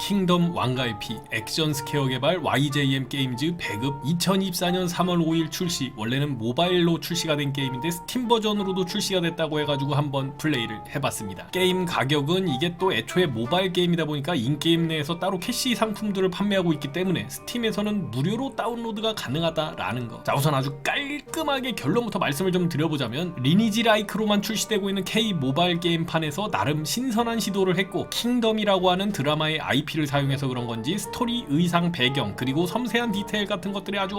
킹덤 왕가의 피 액션 스퀘어 개발 YJM 게임즈 배급 2024년 3월 5일 출시. 원래는 모바일로 출시가 된 게임인데 스팀 버전으로도 출시가 됐다고 해가지고 한번 플레이를 해봤습니다. 게임 가격은 이게 또 애초에 모바일 게임이다 보니까 인게임 내에서 따로 캐시 상품들을 판매하고 있기 때문에 스팀에서는 무료로 다운로드가 가능하다라는 거자 우선 아주 깔끔하게 결론부터 말씀을 좀 드려보자면 리니지 라이크로만 출시되고 있는 K 모바일 게임판에서 나름 신선한 시도를 했고 킹덤이라고 하는 드라마의 IP 를 사용해서 그런 건지 스토리, 의상, 배경 그리고 섬세한 디테일 같은 것들이 아주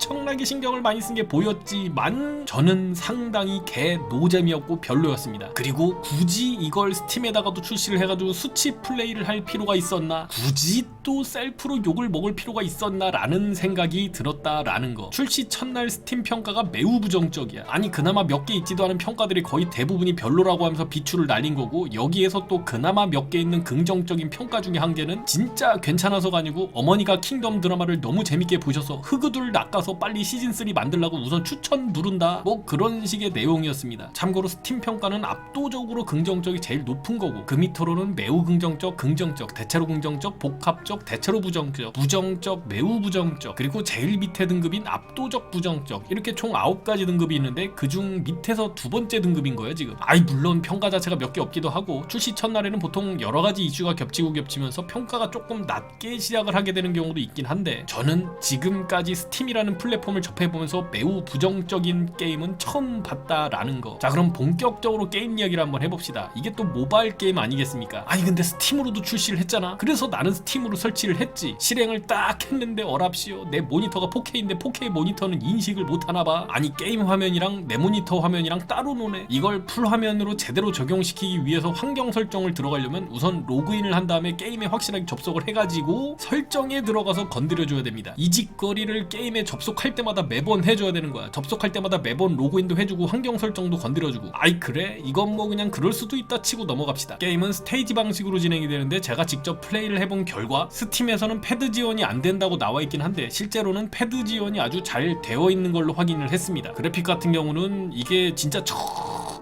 엄청나게 신경을 많이 쓴 게 보였지만 저는 상당히 개 노잼이었고 별로였습니다. 그리고 굳이 이걸 스팀에다가도 출시를 해가지고 수치 플레이를 할 필요가 있었나? 굳이 또 셀프로 욕을 먹을 필요가 있었나라는 생각이 들었다라는 거. 출시 첫날 스팀 평가가 매우 부정적이야. 아니 그나마 몇 개 있지도 않은 평가들이 거의 대부분이 별로라고 하면서 비추를 날린 거고 여기에서 또 그나마 몇 개 있는 긍정적인 평가 중에 한 개는 진짜 괜찮아서가 아니고 어머니가 킹덤 드라마를 너무 재밌게 보셔서 흑우들 낚아서 빨리 시즌 3 만들라고 우선 추천 누른다 뭐 그런 식의 내용이었습니다. 참고로 스팀 평가는 압도적으로 긍정적이 제일 높은 거고 그 밑으로는 매우 긍정적, 긍정적, 대체로 긍정적, 복합적, 대체로 부정적, 부정적, 매우 부정적 그리고 제일 밑에 등급인 압도적 부정적 이렇게 총 9가지 등급이 있는데 그중 밑에서 두 번째 등급인 거예요 지금 아이 물론 평가 자체가 몇 개 없기도 하고 출시 첫날에는 보통 여러 가지 이슈가 겹치고 겹치면서 평가가 조금 낮게 시작을 하게 되는 경우도 있긴 한데 저는 지금까지 스팀이라는 플랫폼을 접해보면서 매우 부정적인 게임은 처음 봤다라는 거. 자 그럼 본격적으로 게임 이야기를 한번 해봅시다. 이게 또 모바일 게임 아니겠습니까? 아니 근데 스팀으로도 출시를 했잖아. 그래서 나는 스팀으로 설치를 했지. 실행을 딱 했는데 어랍시오. 내 모니터가 4K인데 4K 모니터는 인식을 못하나 봐. 아니 게임 화면이랑 내 모니터 화면이랑 따로 노네. 이걸 풀 화면으로 제대로 적용시키기 위해서 환경 설정을 들어가려면 우선 로그인을 한 다음에 게임에 확실하게 접속을 해가지고 설정에 들어가서 건드려줘야 됩니다. 이 짓거리를 게임에 접 속할 때마다 매번 해줘야 되는 거야. 접속할 때마다 매번 로그인도 해주고 환경 설정도 건드려주고. 아이 그래? 이건 뭐 그냥 그럴 수도 있다 치고 넘어갑시다. 게임은 스테이지 방식으로 진행이 되는데 제가 직접 플레이를 해본 결과 스팀에서는 패드 지원이 안 된다고 나와 있긴 한데 실제로는 패드 지원이 아주 잘 되어 있는 걸로 확인을 했습니다. 그래픽 같은 경우는 이게 진짜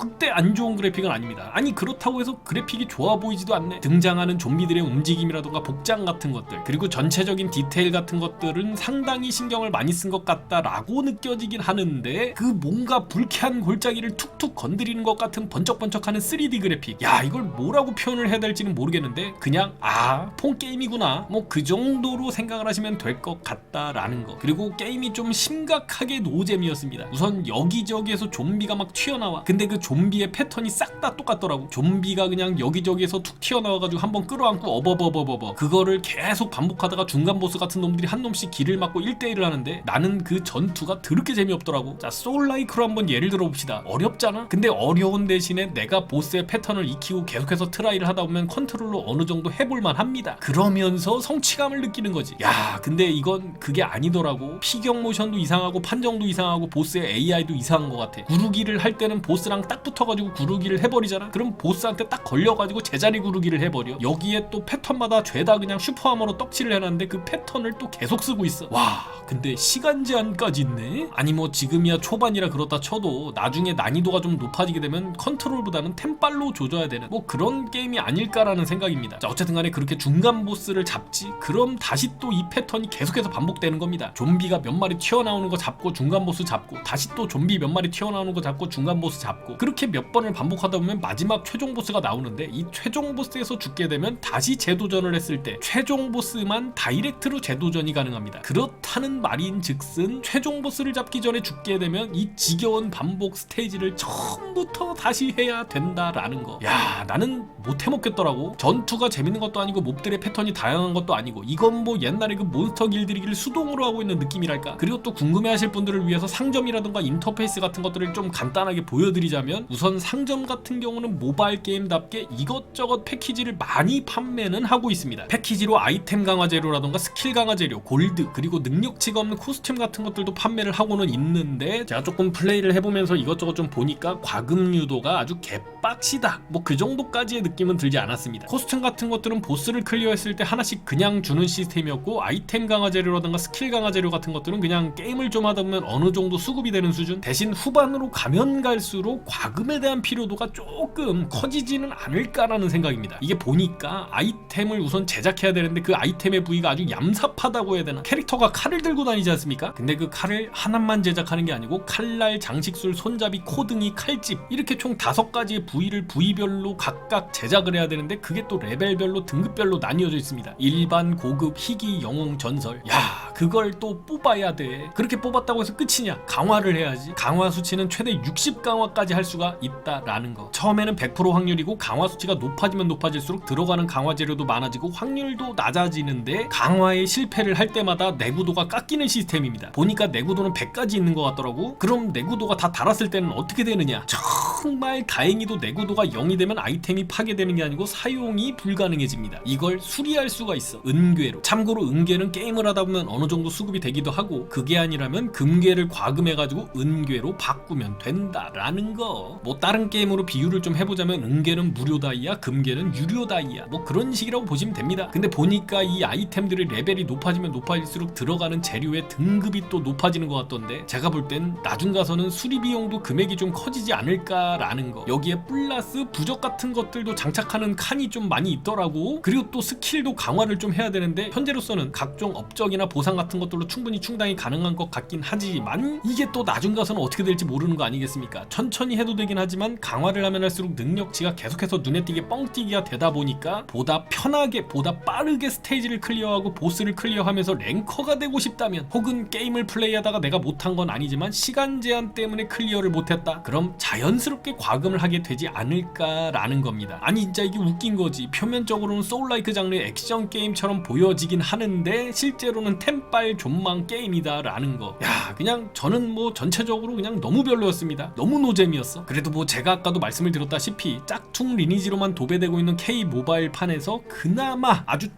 절대 안 좋은 그래픽은 아닙니다. 아니 그렇다고 해서 그래픽이 좋아 보이지도 않네. 등장하는 좀비들의 움직임이라던가 복장 같은 것들 그리고 전체적인 디테일 같은 것들은 상당히 신경을 많이 쓴 것 같다라고 느껴지긴 하는데 그 뭔가 불쾌한 골짜기를 툭툭 건드리는 것 같은 번쩍번쩍하는 3D 그래픽. 야 이걸 뭐라고 표현을 해야 될지는 모르겠는데 그냥 아 폰 게임이구나 뭐 그 정도로 생각을 하시면 될 것 같다라는 거. 그리고 게임이 좀 심각하게 노잼이었습니다. 우선 여기저기에서 좀비가 막 튀어나와. 근데 그 좀 비의 패턴이 싹 다 똑같더라고. 좀비가 그냥 여기저기에서 툭 튀어나와가지고 한번 끌어안고 어버버버버버. 그거를 계속 반복하다가 중간 보스 같은 놈들이 한 놈씩 길을 막고 1대1을 하는데 나는 그 전투가 더럽게 재미없더라고. 자, 소울라이크로 한번 예를 들어봅시다. 어렵잖아? 근데 어려운 대신에 내가 보스의 패턴을 익히고 계속해서 트라이를 하다 보면 컨트롤로 어느 정도 해볼만 합니다. 그러면서 성취감을 느끼는 거지. 야, 근데 이건 그게 아니더라고. 피격 모션도 이상하고 판정도 이상하고 보스의 AI도 이상한 것 같아. 구르기를 할 때는 보스랑 딱 붙어가지고 구르기를 해버리잖아. 그럼 보스한테 딱 걸려가지고 제자리 구르기를 해버려. 여기에 또 패턴마다 죄다 그냥 슈퍼하머로 떡칠을 해놨는데 그 패턴을 또 계속 쓰고 있어. 와, 근데 시간 제한까지 있네? 아니 뭐 지금이야 초반이라 그렇다 쳐도 나중에 난이도가 좀 높아지게 되면 컨트롤보다는 템빨로 조져야 되는 뭐 그런 게임이 아닐까라는 생각입니다. 자, 어쨌든 간에 그렇게 중간 보스를 잡지. 그럼 다시 또 이 패턴이 계속해서 반복되는 겁니다. 좀비가 몇 마리 튀어나오는 거 잡고 중간 보스 잡고 다시 또 좀비 몇 마리 튀어나오는 거 잡고 중간 보스 잡고 그렇게 몇 번을 반복하다 보면 마지막 최종 보스가 나오는데 이 최종 보스에서 죽게 되면 다시 재도전을 했을 때 최종 보스만 다이렉트로 재도전이 가능합니다. 그렇다는 말인 즉슨 최종 보스를 잡기 전에 죽게 되면 이 지겨운 반복 스테이지를 처음부터 다시 해야 된다라는 거. 야 나는 못 해먹겠더라고. 전투가 재밌는 것도 아니고 몹들의 패턴이 다양한 것도 아니고 이건 뭐 옛날에 그 몬스터 길들이기를 수동으로 하고 있는 느낌이랄까. 그리고 또 궁금해하실 분들을 위해서 상점이라든가 인터페이스 같은 것들을 좀 간단하게 보여드리자면 우선 상점 같은 경우는 모바일 게임답게 이것저것 패키지를 많이 판매는 하고 있습니다. 패키지로 아이템 강화 재료라던가 스킬 강화 재료, 골드 그리고 능력치가 없는 코스튬 같은 것들도 판매를 하고는 있는데 제가 조금 플레이를 해보면서 이것저것 좀 보니까 과금 유도가 아주 개빡시다. 뭐 그 정도까지의 느낌은 들지 않았습니다. 코스튬 같은 것들은 보스를 클리어했을 때 하나씩 그냥 주는 시스템이었고 아이템 강화 재료라든가 스킬 강화 재료 같은 것들은 그냥 게임을 좀 하다 보면 어느 정도 수급이 되는 수준? 대신 후반으로 가면 갈수록 과 금에 대한 필요도가 조금 커지지는 않을까라는 생각입니다. 이게 보니까 아이템을 우선 제작해야 되는데 그 아이템의 부위가 아주 얌삽하다고 해야 되나? 캐릭터가 칼을 들고 다니지 않습니까? 근데 그 칼을 하나만 제작하는 게 아니고 칼날 장식술 손잡이 코등이 칼집 이렇게 총 다섯 가지의 부위를 부위별로 각각 제작을 해야 되는데 그게 또 레벨별로 등급별로 나뉘어져 있습니다. 일반 고급 희귀 영웅 전설. 야 그걸 또 뽑아야 돼. 그렇게 뽑았다고 해서 끝이냐? 강화를 해야지. 강화 수치는 최대 60 강화까지 할 수가 있다라는 거. 처음에는 100% 확률이고 강화 수치가 높아지면 높아질수록 들어가는 강화 재료도 많아지고 확률도 낮아지는데 강화에 실패를 할 때마다 내구도가 깎이는 시스템입니다. 보니까 내구도는 100까지 있는 것 같더라고. 그럼 내구도가 다 달았을 때는 어떻게 되느냐? 정말 다행히도 내구도가 0이 되면 아이템이 파괴되는 게 아니고 사용이 불가능해집니다. 이걸 수리할 수가 있어. 은괴로. 참고로 은괴는 게임을 하다 보면 어느 정도 수급이 되기도 하고 그게 아니라면 금괴를 과금해가지고 은괴로 바꾸면 된다라는 거. 뭐 다른 게임으로 비유를 좀 해보자면 은괴는 무료 다이아, 금괴는 유료 다이아. 뭐 그런 식이라고 보시면 됩니다. 근데 보니까 이 아이템들의 레벨이 높아지면 높아질수록 들어가는 재료의 등급이 또 높아지는 것 같던데 제가 볼 땐 나중 가서는 수리 비용도 금액이 좀 커지지 않을까라는 거. 여기에 플러스 부적 같은 것들도 장착하는 칸이 좀 많이 있더라고. 그리고 또 스킬도 강화를 좀 해야 되는데 현재로서는 각종 업적이나 보상 같은 것들로 충분히 충당이 가능한 것 같긴 하지만 이게 또 나중 가서는 어떻게 될지 모르는 거 아니겠습니까? 천천히 해도 되긴 하지만 강화를 하면 할수록 능력치가 계속해서 눈에 띄게 뻥튀기가 되다 보니까 보다 편하게 보다 빠르게 스테이지를 클리어하고 보스를 클리어하면서 랭커가 되고 싶다면 혹은 게임을 플레이하다가 내가 못한 건 아니지만 시간 제한 때문에 클리어를 못했다. 그럼 자연스럽게 과금을 하게 되지 않을까라는 겁니다. 아니 진짜 이게 웃긴 거지. 표면적으로는 소울라이크 장르의 액션 게임처럼 보여지긴 하는데 실제로는 템빨 존망 게임이다라는 거. 야, 그냥 저는 뭐 전체적으로 그냥 너무 별로였습니다. 너무 노잼이었어. 그래도 뭐 제가 아까도 말씀을 드렸다시피 짝퉁 리니지로만 도배되고 있는 K 모바일 판에서 그나마 아주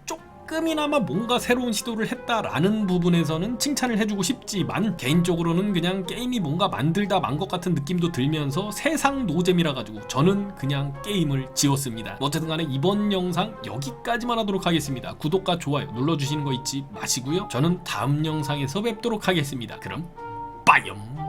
조금이나마 뭔가 새로운 시도를 했다라는 부분에서는 칭찬을 해주고 싶지만 개인적으로는 그냥 게임이 뭔가 만들다 만 것 같은 느낌도 들면서 세상 노잼이라 가지고 저는 그냥 게임을 지웠습니다. 어쨌든 간에 이번 영상 여기까지만 하도록 하겠습니다. 구독과 좋아요 눌러주시는 거 잊지 마시고요. 저는 다음 영상에서 뵙도록 하겠습니다. 그럼 빠염